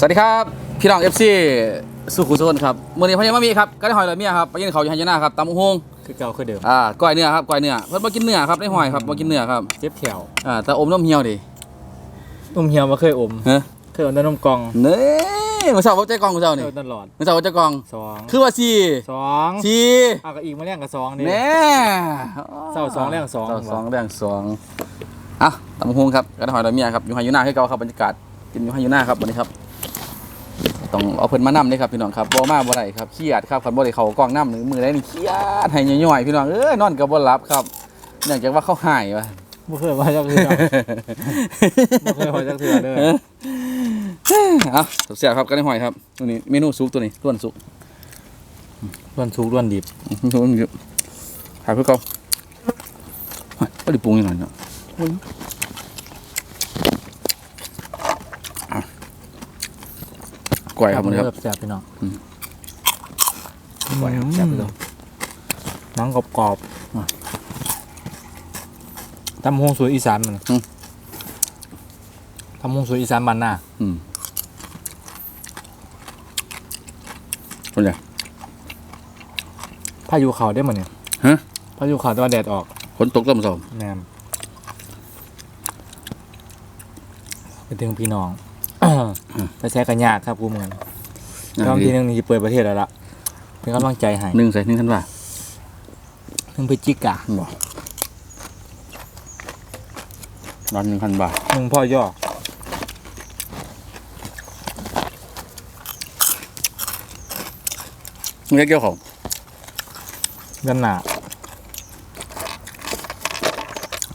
สวัสดีครับ พี่น้องเอฟซีสุขุมสุขนครับมื่อนี้พญามามีครับก็ได้หอยลอยเมียครับไปยินเขาอยู่ฮันยนาครับตำบักฮงคือเก่าคือเดิมอ่าก้อยเนื้อครับก้อยเนื้อเพิ่นมากินเนื้อครับได้หอยครับมากินเนื้อครับเจ็บแขวอ่าแต่อมน้ำเหี่ยวดินมเหี่ยวมาเคยอมเฮ้ยเคยอมแต่นมกล่องเน่มื่อเช้าว่าใจกองมื่อเช้าเคนี่ยอมตลอดมื่อเช้าว่าใจกอง สองคือว่าสี่สองสี่เอากับอีกมาแรงกับสองนี่ แน่เช้าสองแรงสอง เช้าสองแรงสองอะตำบักฮงครับก็ได้หอยลอยเมียครับอยู่ฮันยนาคือเก่าครับบรรยากาศกินอยู่ฮันยนาครับวันนี้ครับ ต้องเอาเพิ่นมานำเลยครับพี่น้องครับบ่มาบ่ได้ครับเครียดครับคันบ่ได้เข้ากล้องน้ำหรือมือใดนี่เครียดให้ย่อยๆพี่น้องเอ้ยนอนก็บ่หลับครับเนื่องจากว่าเขาหายว่ะบ่เคยมาจากเถื่อบ่เคยมาจากเถื่อเลยเอาเสียบครับกันได้หอยครับตัวนี้เมนูซุปตัวนี้ล้วนซุปล้วนทุกล้วนดิบล้วนอยู่หายเพื่อเก่าเฮ้ยก็ได้ปรุงอย่างไรเนาะอะ กล้วยครับมันครับแซ่บๆพี่น้องอืมกล้วยครับแซ่บพี่น้องหนังกรอบอะๆตำฮงสวยอีสานมันอืมตำฮงสวยอีสานบ้านหน้าอืมเป็นไงพายุเขาได้หมดเนี่ยฮะพายุเขาแต่ว่าแดดออกฝนตกต้มสมแนมไปถึงพี่น้อง ไปแชร์กันยากครับกูเหมือนรอบที่หนึงนี่จะเปิดประเทศแล้วล่ะเป็นกำลังใจให้หนึ่งใส่หนึ่งทันว่าหนึ่งพฤศจิกาบอกร้อนหนึ่งพันบาทหนึ่งพ่อย่อมึงแค่เกี่ยวของด้านหน้า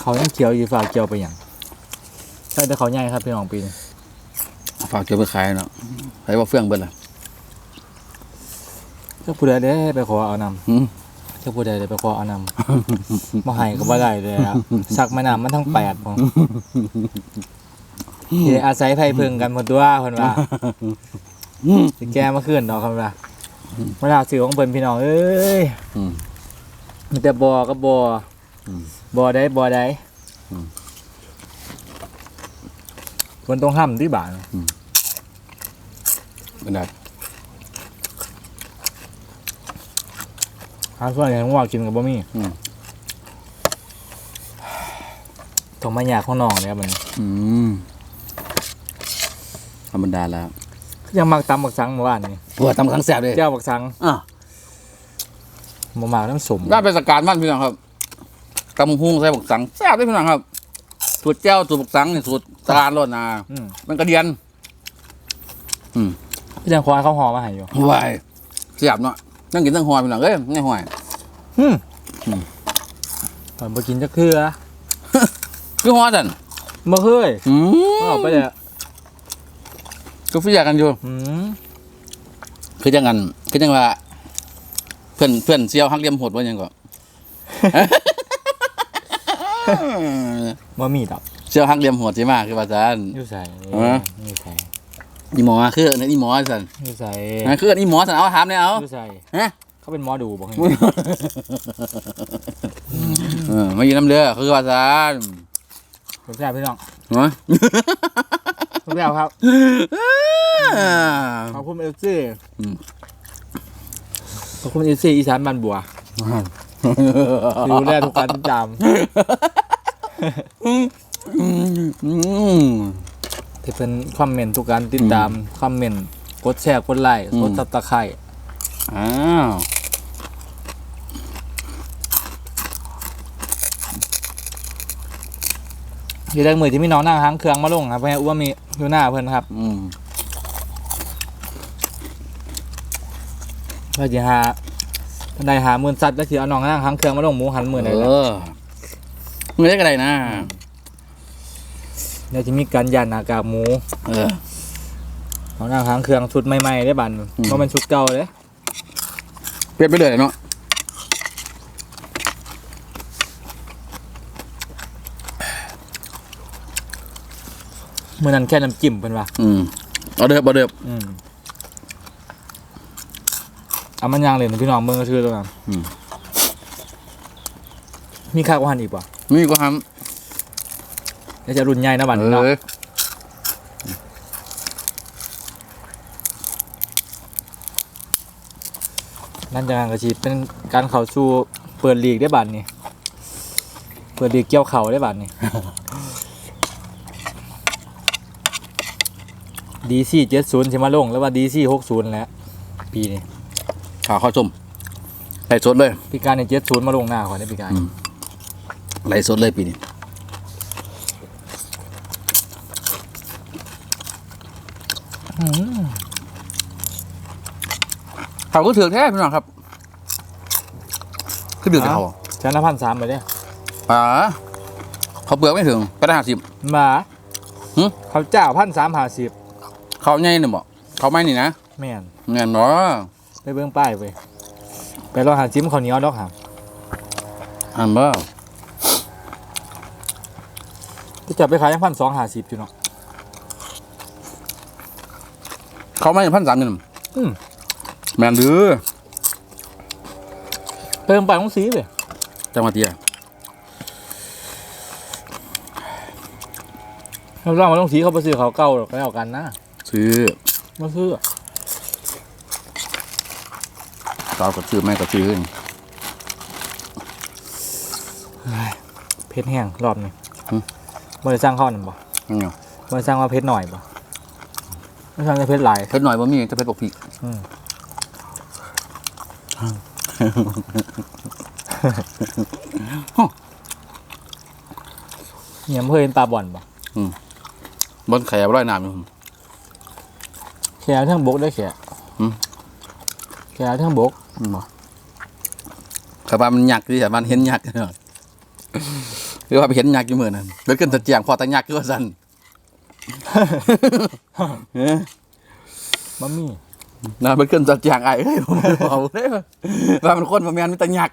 เขายังเขียวอยู่ฝากเกี่ยวไปอย่างใช่แต่เขาใหญ่ครับพี่น้องปีนี้ ฝากเกี่ยวไปขายเนาะใครว่าเฟื่องเบิดล่ะเจ้าผู้ใดได้ไปขอเอานอืมำเจ้าผู้ใดได้ไปขอเอานำ มาให้ก็บ่ได้เลยครับสักมานำมันทั้งแปดผมที่อาศัยไฟเพิงกันหมดตัวคนว่าสิแก้มาขึ้นดอกคำว่าเวลาสื่อของเพิ่นพี่น้องเอ้ยอืม มีแต่บอกับบออืมบอได้บอได้อืม คนต้องห้ามที่บ้านเป็นได้หาส่วนอย่างว่ากินกับบ่มีอืมต้องมาอยากของน้องเนี่ยมันอืมธรรมดาแล้วยังมักตำบักสังเมื่อวานนี่หัวทำครั้งแสบเลยเจ้าบักสังอะบ่มากน้ำสมน่าเป็นสการบ้านพี่น้องครับตำหุ้งใส่บักสังแซ่บด้วยพี่น้องครับสูตรเจ้าสูตรบักสังนี่สูตรสการรสนาอืมมันกระเดียน อืม พี่จังควายเขาห่อมาให้อยู่หวายเสียบเนาะนั่งกินตั้งหอยพี่น้องเอ้ยไม่หอยอืมอืมตอนบ่กินจักเทื่อคือหอยสันบ่เคยอืมบ่เอาไปเลยก็ฟิยากันอยู่อืมคือจังกันคือจังว่า เพื่อนเพื่อนเซียวฮักเลียมโหดว่าหยังก็บ่มีดอกเซียวฮักเลียมโหดใช่ไหมคือว่าจันอยู่ใส่เอออยู่ใส่ นี่หมอคืออันนี่หมอสันอยู่ใส่นั่นคืออันนี่หมอสันเอาถามเนี่ยเอาอยู่ใส่ฮะเขาเป็นหมอดูบ่ให้เออมาอยู่น้ำเรือคือว่าจันผมแซ่บพี่น้องเนาะผมแซ่บครับขอบคุณเอลซี่อืมขอบคุณเอลซี่อีสานบ้านบัวดูแลทุกการทุกจามอืม ที่เป็นคอมเมนต์ทุกการติดตามคอมเมนต์กดแชร์กดไลค์อืมกดซับตะไคร้อ้าวที่ได้มือที่มีน้องนั่งหางเครื่องมาลงครับเพื่อนอ้วนมีอยู่หน้าเพื่อนครับ อืมเพื่อจะหาได้หาหมื่นซัดแล้วที่เอาน้องนั่งหางเครื่องมาลงหมูหันหมื่นเลยเอนะอมือได้กระไรนะ เดี๋ยวจะมีการยันหน้ากากหมูเออน้องนั่งหางเครื่องชุดใหม่ๆได้บันอืมเพราะมันชุดเก่าเลยเปลี่ยนไปเลยเนาะเมื่อนั้นแค่น้ำจิ้มเพิ่นว่าอืมเอาเดือบเอาเดือบอืมเอามันยางเลยนะพี่น้องเมืองก็ชื่อตัวนั้นอืมมีค่ากว่าหันอีกป่ะมีก็ทเก็จะรุนใหญ่นะบัดนี้เนาะนั่นจะงานกระชีเป็นการเข่าชูเปิดลีกได้บันนี่เปิดลีกเกี่ยวเข่าได้บันนี่ดีซี่เจ็ดศูนย์ใช่ไหมลงแล้วว่าดีซี่หกศูนย์แล้ว ปีนี้ข่าวข้าวส้มไหลสดเลย ปีการในเจ็ดศูนย์มาลงหน้าก่อนได้ปีการไหลสดเลยปีนี้ อืมข่าวก็ถือแท้พี่น้องครับคือดื่มเขาชนะพันสามไปเนี่ยป๋าเขาเปลือกไม่ถึงก็ได้ห้าสิบมาหึเขาเจ้าพันสามหาสิบเขาใหญ่เนี่ยบอกเขาไม่นี่นะแม่นเงินเนาะไปเบื้องป้ายไปไปรอหาจิ้มข้าวเหนียวดอกหางอันบ่ก็จะไปขายยังพันสองหาสิบอยู่เนาะ เขาไม่พันสามเนี่ยอืมแมนหรือเติมไปต้องสีเลยจังหวัดเดียเราเล่ามาต้องสีเขาไปซื้อเขาวเก่าหรอกแล้วกันนะซื้อมาซื้อเราก็ซื้อแม่ก็ซื้อเพชรแห้งรอบนี้บริสร้างข้าวหนึ่งบ่นี่เนาะบริสร้างว่าเพชรหน่อยบ่ ไม่ใช่เพชรหลายเพชรหน่อยบ่มีจะเพชรปกผิกอืมเนี่ยเพื่อนปลาบ่อนบ่บนไข่เอาไว้น้ำอยู่แขวทั้งบกได้แขวอืมแขวทั้งบกอืมบ่ขับว่ามันหยักดิขับมันเห็นหยักเนาะหรือว่าไปเห็นหยักอยู่มือนั่นแล้วขึ้นตะเจียงพอตะหยักก็ว่าสั่น เอ้ยบะหมี่น่ามันขึ้นตะเจียงไอ้เอ้ยผมเอาเลยว่ามันคนประมาณมีตะหยัก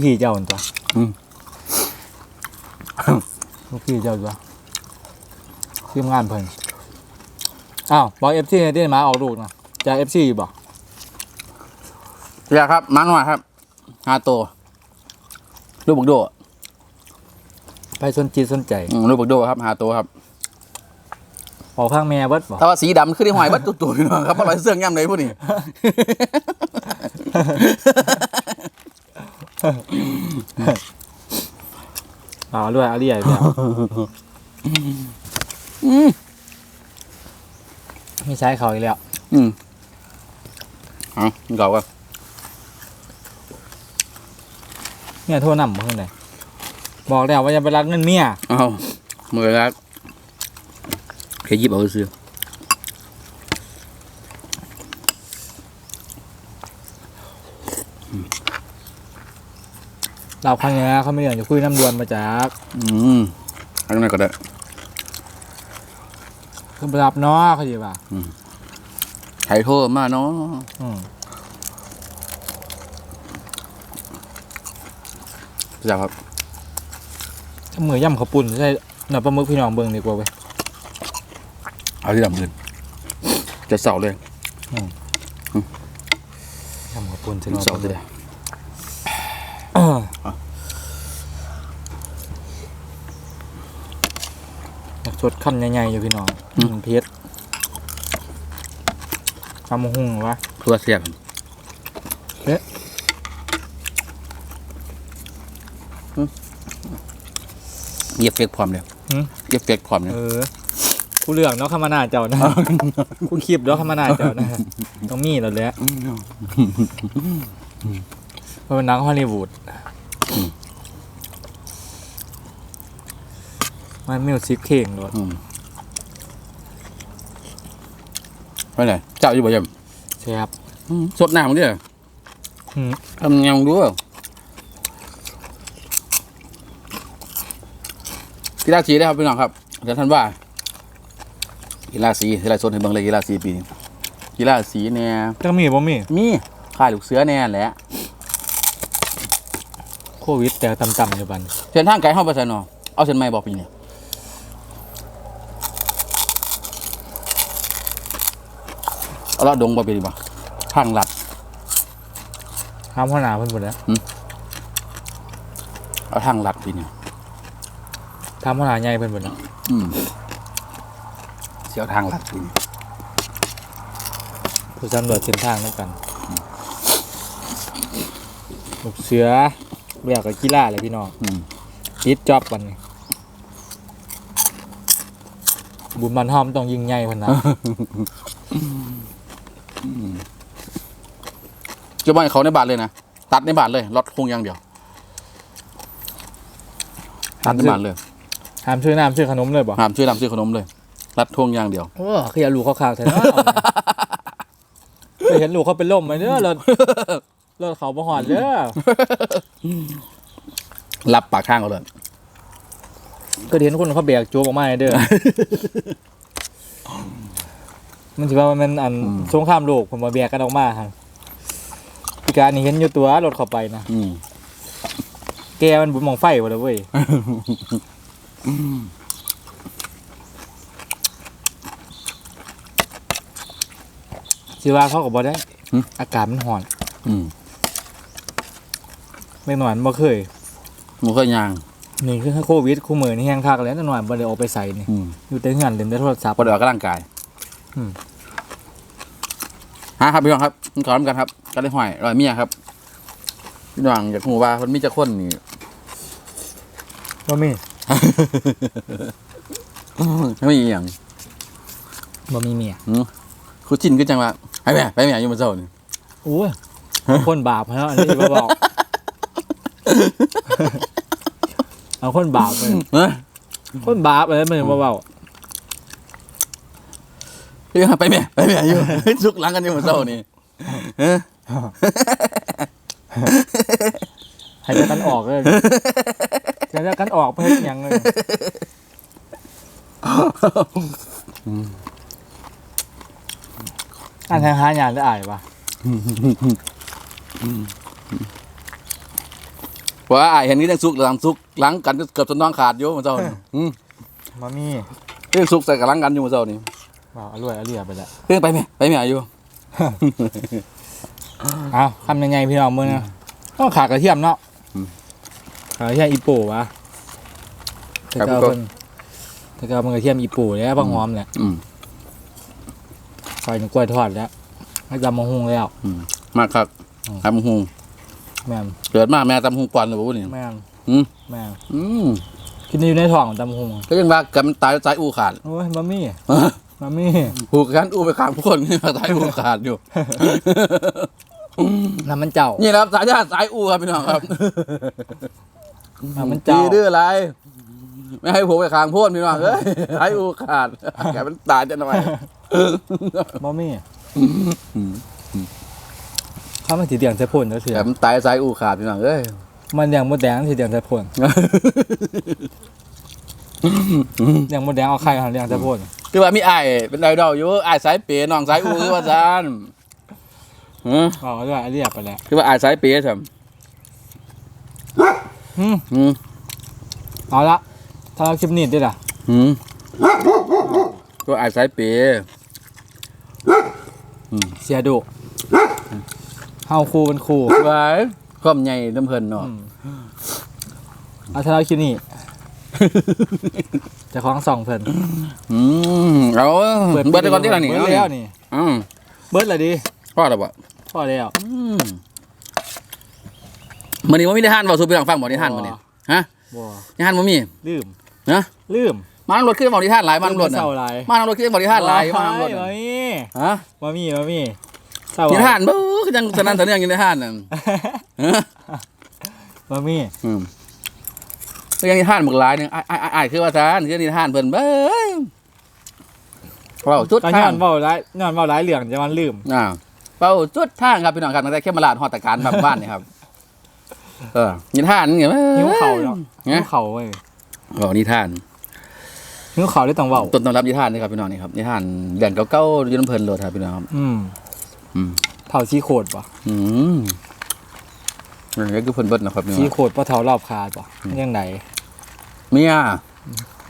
พี่เจ้าอันตัวอืมลูกพี่เจ้าตัวทีมงานเพิ่นอ้าวบอกเอฟซีได้มาออกลูกนะจากเอฟซีอยู่บ่อยากครับมาหน่อยครับห้าตัว ลูกบักโดไปสนจิตสนใจอืมลูกบักโดครับห้าตัวครับ ออกข้างแม่เบิดบ่ถ้าว่าสีดำคือได้หอยวัดตัวๆพี่น้องครับเพราะอะไรเสื้อย่ำเลยพวกนี้อ๋อด้วยอาเรียอีกแล้วอืมไม่ใช้เขาอีกแล้ว อืมเอาเก่ากัน เนี่ยโทษนำบ่เพิ่นได้บอกแล้วว่าอย่าไปรักเงินเมียเอามือรักแค่หยิบเอาซื้อเราพังอย่างนี้เขาไม่เรื่องจะคุยน้ำดวนมาจากอืมเอันนั้นก็ได้คือไปรับเนาะเขาดีป่ะไถ่โทษมาเนาะ อืมจ้าครับถ้ามือย่ำเขาวปุ่นใช่หน่อปลาหมึกพี่น้องเบิ่งดีกว่าเว้ยเอาที่ดำเงินจะเสาเลยย่ำเขาวปุ่นใช่หน่อเสาจะได้สดขั้นใหญ่ๆอยู่พี่น้องมันเพชรทำหุ่งวะเพื่อเสียบ เอ๊ะ เหยียบเฟกพร้อมเลยหืมเหยียบเฟกพร้อมเลยเออกูเลือกเนาะขมานาเจ้านะกูคลิปเนาะขมานาเจ้านะต้องมีแล้วแหละเพราะเป็นหนังฮอลลีวูดมันมิวสิกเพลงด้วยอืมไปไหนเจ้าอยู่บ่เยี่ยมใช่ครับอืมสดน้ำมึงเด้ออืมทำยังดู กีฬาสีได้ครับพี่น้องครับเดี๋ยวท่านว่า กีฬาสีกีฬาสดให้เบิ่งเลยกีฬาสีปีนี้กีฬาสีเนี่ยจังมีบ่มีมีค่ายลูกเสือแน่แหละโควิดแต่ต่ำๆอยู่บันเส้นทางไกลเข้าไปใส่เนาะเอาเส้นไม้บอกปีเนี่ยเอาละดงบ่ปีดีบ่ทางลัดห้ามพ่อหนาเพิ่นหมดแล้วเอาทางลัดปีเนี่ย ทำพ่อหนาใหญ่เพิ่นหมดแล้วอืมเสียวทางลัดอยู่ผู้สำรวจเส้นทางด้วยกันลูกเสือเรียกกับกีฬาเลยพี่น้องอืมติดจ็อบวันนี้บุญมันหอมต้องยิงใหญ่พันนะจะบ่ให้เขาในบาทเลยนะตัดในบาทเลยรถคงอย่างเดียวตัดในบาทเลย ห้ามซื้อน้ำซื้อขนมเลยบ่ห้ามซื้อน้ำซื้อขนมเลย รัดทวงอย่างเดียว โอ้คืออย่าลูกเขาข่าวแต่เนาะเคยเห็นลูกเขาเป็นล่มไหมเด้อรถรถเขาบ่หอดเด้อรับปากข้างเขาเลย ก็เห็นคนเขาแบกโจกออกมาให้เด้อ มันถือว่ามันอันสงครามโลกผมมาแบกกันออกมาฮะพิการนี่เห็นอยู่ตัวรถเข้าไปนะ อืม แกมันบุญมองไฟวะเลยเว้ย สิว่าเขาก็บ่ได้อากาศมันห่อนอืมไม่หน่อยมันบ่เคยหมูเคยยาง นี่คือโควิดคู่มือนี่แห้งคักแล้วหน่อยบ่ได้ออกไปใส่นี่อืมอยู่แต่เฮือนเล่นแต่โทรศัพท์ พอเดี๋ยวออกกำลังกายอืม ฮะครับพี่น้องครับขอรำกันครับกันได้ห้อยรอยเมียครับพี่น้องอยากหูว่าคนมีจะคนนี่บ่มี ไม่มีอย่างบ่มีเมียคือจินก็จังว่าไปแม่ไปแม่อยู่มาเจ้านี่โอ้ยคนบาปเนาะอันนี้บ่บอก เอาคนบาปเลยเฮ้ยคนบาปอะไรมันบ่เว้าพี่น้องไปแม่ไปแม่อยู่ซุกหลังกันอยู่มาเจ้านี่เฮ้ยให้แต่กันออกเลย ให้แต่กันออกเพื่อหยังเลยอันทางหางานได้อ่ายปะว่าอายเห็นนี่ยังซุกหลังซุกหลังกันเกือบจนน้องขาดอยู่มาเจ้านี่อืมมามีเรื่องซุกใส่กับหลังกันอยู่มาเจ้านี่บอกอร่อยอร่อยไปแล้วเรื่องไปแม่ไปแม่อยู่เอาทำยังไงพี่น้องมึงนะต้องขากระเทียมเนาะ ขากระเทียมอีโปวะถ้าเกิดเพิ่นถ้าเกิดมันกระเทียมอีโปแล้วบางหอมเนี่ยอืมใส่หนึ่งกล้วยทอดแล้วให้จำมะฮุงแล้ว อืมมากครับอืมทำหูแม่นเกิดมาแม่ตำหูกวนเลยบ่นี่แม่นอืมแม่นอืมกินอยู่ในท้องจำมะฮุงก็ยังว่ากันมันตายแล้วใจอู้ขาดโอ้ยมามี่มามี่ผูกกันอู้ไปข้างผู้คนนี่มาตายอู้ขาดอยู่น้ำมันเจ้า นี่นะครับสายญาติสายอู้ครับพี่น้องครับ น้ำมันเจ้าตีดื้ออะไร ไม่ให้ผูกไปข้างโพ่นพี่น้องเอ้ยสายอู้ขาดแกมันตายจะหน่อยมามี่ข้ามันสีเดียงใส่พ่นแล้วเสียแกมันตายสายอู้ขาดพี่น้องเอ้ย มันอย่างมดแดงสีเดียงใส่พ่นอย่างมดแดงเอาไข่หันเดียงใส่พ่นคือว่ามีไอ้ายเป็นไอดอลอยู่ไอ้ายสายเป๋น้องสายอู้คือว่าซานหือ อ๋อเรียกเรียกไปแล้ว คือว่าไอ้ายสายเป๋ใช่ อืมหืมเอาละถ้าเราคลิปนี้ด้วยล่ะหืมตัวไอ้ายสายเป๋เสียดุเฮาคูเป็นครูไว้ความใหญ่น้ำเพลินเนาะเอาถ้าเราคลิปนี้เจะคล้าของสองเพิ่นอืมเอาเบิร์ดไปก่อนที่ละนี่เบิเอาร์ดนี่แล้วนี่อืมเบิร์ดเลยดิพ่อแล้วบ่พอแล้วอืม มื้อนี้บ่มีได้ห้านบ่สู้พี่น้องฟังบ่ได้ห้านมื้อนี้ฮะบ่ได้ห้านบ่มีลืมนะลืมมาน้ำรถขึ้นบ่ได้ห้านหลายมาน้ำรถเศน่ะร้าหลายมาน้ำรถขึ้นบ่ได้ห้านหลายมาน้ำรถมาน่ะมีฮะมามีมามีเศร้าอยู่ในห้านบ่คือจังสนั่นสะเนืองอยู่ในห้านน่ะฮะมามีอืมก็ยังในห้านบักหลายหนึงอ้ายอ้ายอ้ายคือว่าซานคือในห้านเพิ่นเบ้ยว้าวจุดก็ทาย้องนเว้าหลายย้อนเว้าหลายเรื่องจะมันลืมอ่าเป้าจุดทางครับพี่น้องครับตั้งแต่เข้มมาลาดฮอดตะการแบบบ้านนี่ครับ เออนิทานไงวะหิวเข่าเนาะหิเนี่วยเข่าเว้ยบอกนิทานหิวเข่าได้ต้องเว้าต้นตำรับนิทานนี่ครับพี่น้องนี่ครับนิทานเรื่องเก่าๆอยืนเพลินโลดครับพี่น้องครับอืมอืมเท่าชีโคดป่ะอืมนี่คือเพิ่นเบิดนะครับพี่น้ชีองโคดปะเท่ารอบคาป่ะยังไงเมีย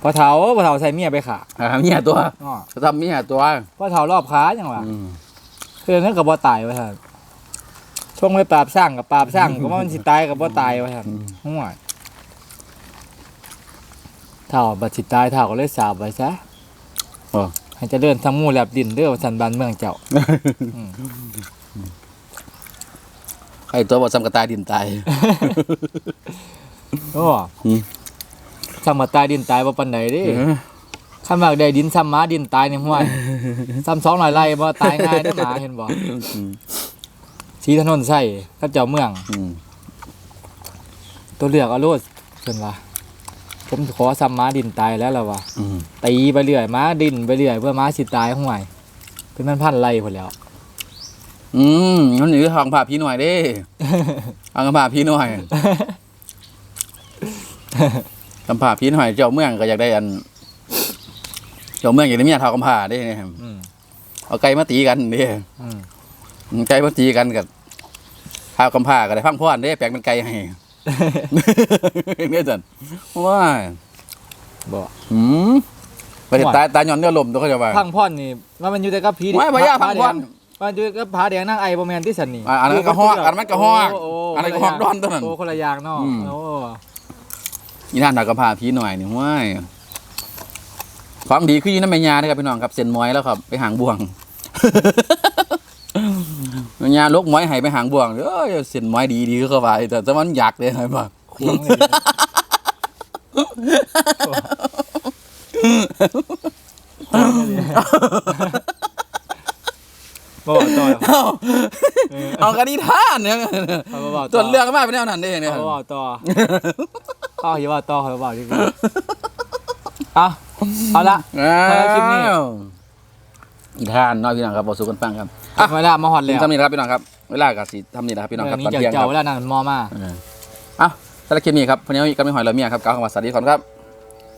ปะเท่าปะเท่าใส่เมียไปขาอ่าเมียตัวอ๋อทำเมียตัวปะเท่ารอบขาจังหวะอืมคือนั่นกับบ่ตายว่าท่าน ช่วงไปปราบสร้างกับปราบสร้างก็ว่ามันสิตายกับบ่ตายว่าท่านห่วยเท่าบัดสิตายเท่าก็เลยสาบไว้ซะให้เจะเดินทั้งหมู่แลบดินเด้อว่าสันบ้านเมืองเจ้าใครตัวบ่ซ้ำกระตายดินตายโอ้อืมซ้ำมาตายดินตายบ่ปานใดเด้คันว่าได้ดินซ้ำหมาดินตายนี่ห้วยซ้ำสองร้อยไร่บ่ตายง่ายได้อหมาเห็นบ่ สีถนนใส่กับเจ้าเมือง อืมตัวเลือกเอาโลดเพิ่นว่าผมขอซ้ำหมาดินตายแล้วล่ะว่าอืมตีไปเรื่อยหมาดินไปเรื่อยเพื่อหมาสิตายห้วย เป็นมันพันไร่พุ่นแหล้ว อืมนั่นนี่ทางผ่าพี่หน่อยเด้ทางผ่าพี่หน่อยทำผ่าพี่หน่อย เจ้าเมืองก็อยากได้อัน เจ้าเมืองอยากได้เมียเท่ากำผ่าเด้เนี่ยอืมเอาไก่มาตีกันเด้อืมไก่มาตีกันกับ เท่ากำผ่าก็ได้พังพ่อนเด้แปลงเป็นไก่ให้เนี่ยจันว้ายบ่อืมไปเห็นตายตายย้อนเนื้อลมตัวเขาจะว่าพังพ่อนนี่ว่ามันอยู่แต่กับผีไม่บ่ย่าพังพ่อนมันอยู่กับผาแดงนางไอบ่แม่นที่สันนี่อะอันนั้นก็ฮอกอันนั้นก็ฮอกโโอันนั้นก็ฮอกดอนตัวนั้นโอ้คนละอย่างเนาะอืมโอ้อีท่านดาวกำผ่าพี่หน่อยนี่ว้ายความดีคืออยู่น้ำแม่ยานะครับพี่น้องครับเส้นม้อยแล้วครับ ไปหางบ่วง แม่ยาลกม้อยให้ไปหางบ่วงเอ้ยเส้นม้อยดีดีก็เข้าไปแต่จะมันอยากเลยไงบ้างควงเลยนะบ่บอกต่อเอาเอากันนิทานเนี่ยเอาบ่บอกต่ส่อวนเรื่องก็มาเป็นแนวนั้นเด้เนี่ยเอาบ่บอกต่อเอาอย่าบอกต่อเอาบอกดีกว่าเอาเอาละ อ้าเอาคลิป นี้วอีทานเน้อยพี่น้องครับบอกสู่กันฟังครับอะเวลามาฮอดถึแล้งวทำนี่นะครับพี่น้องครับเวลากับสิทำนี่นะครับพี่น้องเรื่คอรับงนี้ตอนเจ้าเที่ยงครับเจ้าเวลานั้นมอมาเออเอ้าสำหรับคลิปนี้ครับวันนี้ก็ไม่หอยเราเมียครับกล่าวคำว่าสวัสดีก่อนครับ